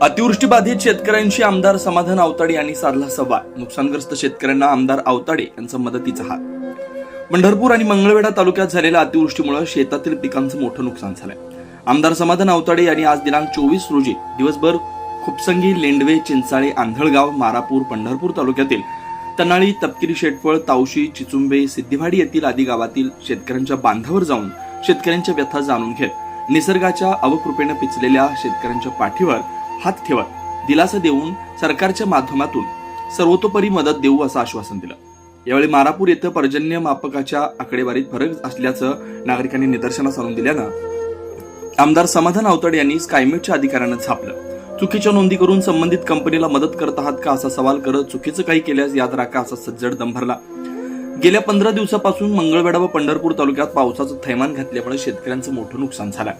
अतिवृष्टीबाधित शेतकऱ्यांशी आमदार समाधान आवताडे यांनी साधला संवाद नुकसानग्रस्त शेतकऱ्यांना आमदार आवताडे यांचा मदतीचा हात. पंढरपूर आणि मंगळवेढा तालुक्यात झालेल्या अतिवृष्टीमुळे शेतातील पिकांचं मोठं नुकसान झालंय. आमदार समाधान आवताडे यांनी आज दिनांक चोवीस रोजी दिवसभर खुपसंगी लेंडवे चिंचाळे आंधळगाव मारापूर पंढरपूर तालुक्यातील तनाळी तपकिरी शेटफळ तावशी चिचुंबे सिद्धिवाडी येथील आदी गावातील शेतकऱ्यांच्या बांधावर जाऊन शेतकऱ्यांच्या व्यथा जाणून घेत निसर्गाच्या अवकृपेनं पिचलेल्या शेतकऱ्यांच्या पाठीवर हात ठेवत दिलासा देऊन सरकारच्या माध्यमातून सर्वतोपरी मदत देऊ असं आश्वासन दिलं. यावेळी मारापूर येथे पर्जन्य मापकाच्या आकडेवारीत फरक असल्याचं नागरिकांनी निदर्शनास आणून दिल्यानं आमदार समाधान अवतड यांनी स्कायमेटच्या अधिकाऱ्यांना छापलं. चुकीच्या नोंदी करून संबंधित कंपनीला मदत करत आहात का असा सवाल करत चुकीचं काही केल्यास याद राखा असा सज्जड दंभरला गेल्या पंधरा दिवसापासून मंगळवेढा व पंढरपूर तालुक्यात पावसाचं थैमान घातल्यामुळे शेतकऱ्यांचं मोठं नुकसान झालं.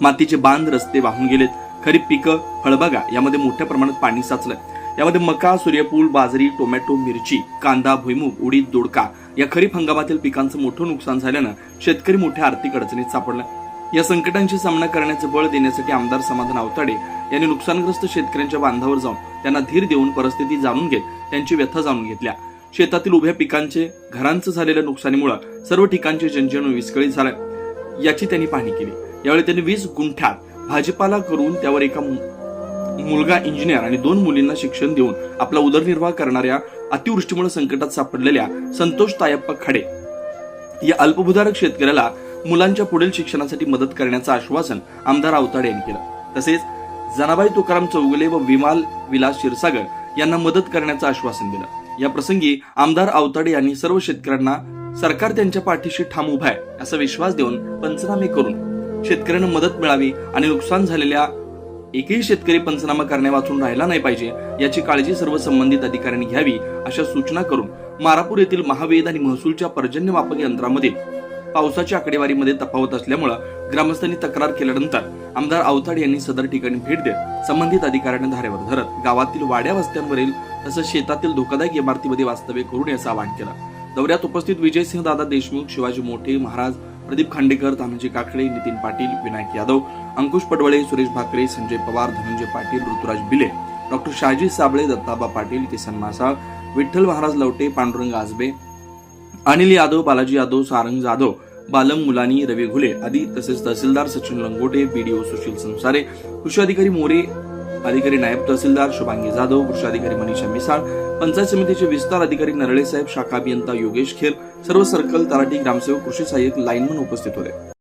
मातीचे बांध रस्ते वाहून गेलेत. खरीप पिकं फळबागा यामध्ये मोठ्या प्रमाणात पाणी साचलं. यामध्ये मका सूर्यफूल बाजरी टोमॅटो मिरची कांदा भुईमूग उडीद दोडका या खरीप हंगामातील पिकांचं मोठं नुकसान झाल्यानं शेतकरी मोठ्या आर्थिक अडचणीत सापडला. या संकटांशी सामना करण्याचं बळ देण्यासाठी आमदार समाधान आवताडे यांनी नुकसानग्रस्त शेतकऱ्यांच्या बांधावर जाऊन त्यांना धीर देऊन परिस्थिती जाणून घेत त्यांची व्यथा जाणून घेतल्या. शेतातील उभ्या पिकांचे घरांचं झालेल्या नुकसानीमुळे सर्व ठिकाणचे जनजीवन विस्कळीत झालं. याची त्यांनी पाहणी केली. यावेळी त्यांनी वीस गुंठ्यात भाजीपाला करून त्यावर एका मुलगा इंजिनियर आणि दोन मुलींना शिक्षण देऊन आपला उदरनिर्वाह करणाऱ्या अतिवृष्टीमुळे संकटात सापडलेल्या संतोष तायप्पा खाडे या अल्पभूधारक शेतकऱ्याला मुलांच्या पुढील शिक्षणासाठी मदत करण्याचं आश्वासन आमदार आवताडे यांनी केलं. तसेच जनाबाई तुकाराम चौगुले व विमाल विलास क्षीरसागर यांना मदत करण्याचं आश्वासन दिलं. या प्रसंगी आमदार आवताडे यांनी सर्व शेतकऱ्यांना सरकार त्यांच्या पाठीशी ठाम उभा आहे असा विश्वास देऊन पंचनामे करून शेतकऱ्यांना मदत मिळावी आणि नुकसान झालेल्या एकही शेतकरी पंचनामा करण्या वाचून राहिला नाही पाहिजे याची काळजी सर्व संबंधित अधिकाऱ्यांनी घ्यावी अशा सूचना करून मारापूर येथील महावेद आणि महसूलच्या पर्जन्य मापक यंत्रामधील पावसाच्या आकडेवारीमध्ये तफावत असल्यामुळं ग्रामस्थांनी तक्रार केल्यानंतर आमदार अवताड यांनी सदर ठिकाणी भेट देत संबंधित अधिकाऱ्यांना धारेवर धरत गावातील वाड्या वस्त्यांवरील तसंच शेतातील धोकादायक इमारतीमध्ये वास्तव्य करून याचं आवाहन केलं. दौऱ्यात उपस्थित विजयसिंह दादा देशमुख शिवाजी मोठे महाराज प्रदीप खांडेकर तानाजी काकडे नितीन पाटील विनायक यादव अंकुश पडवळे सुरेश भाकरे संजय पवार धनंजय पाटील ऋतुराज बिले डॉक्टर शहाजी साबळे दत्ताबा पाटील किसन मासाळ विठ्ठल महाराज लवटे पांडुरंग आजबे अनिल यादव बालाजी यादव सारंग जाधव बालम मुलानी रवी घुले आदी तसेच तहसीलदार सचिन लंगोटे बीडीओ सुशील संसारे कृषी अधिकारी मोरे अधिकारी नायब तहसीलदार शुभांगी जाधव कृषी अधिकारी मनीषा मिसाळ पंचायत समितीचे विस्तार अधिकारी नरळे साहेब शाखा अभियंता योगेश खेर सर्व सर्कल तलाठी ग्रामसेवक कृषी सहाय्यक लाईनमन उपस्थित होते.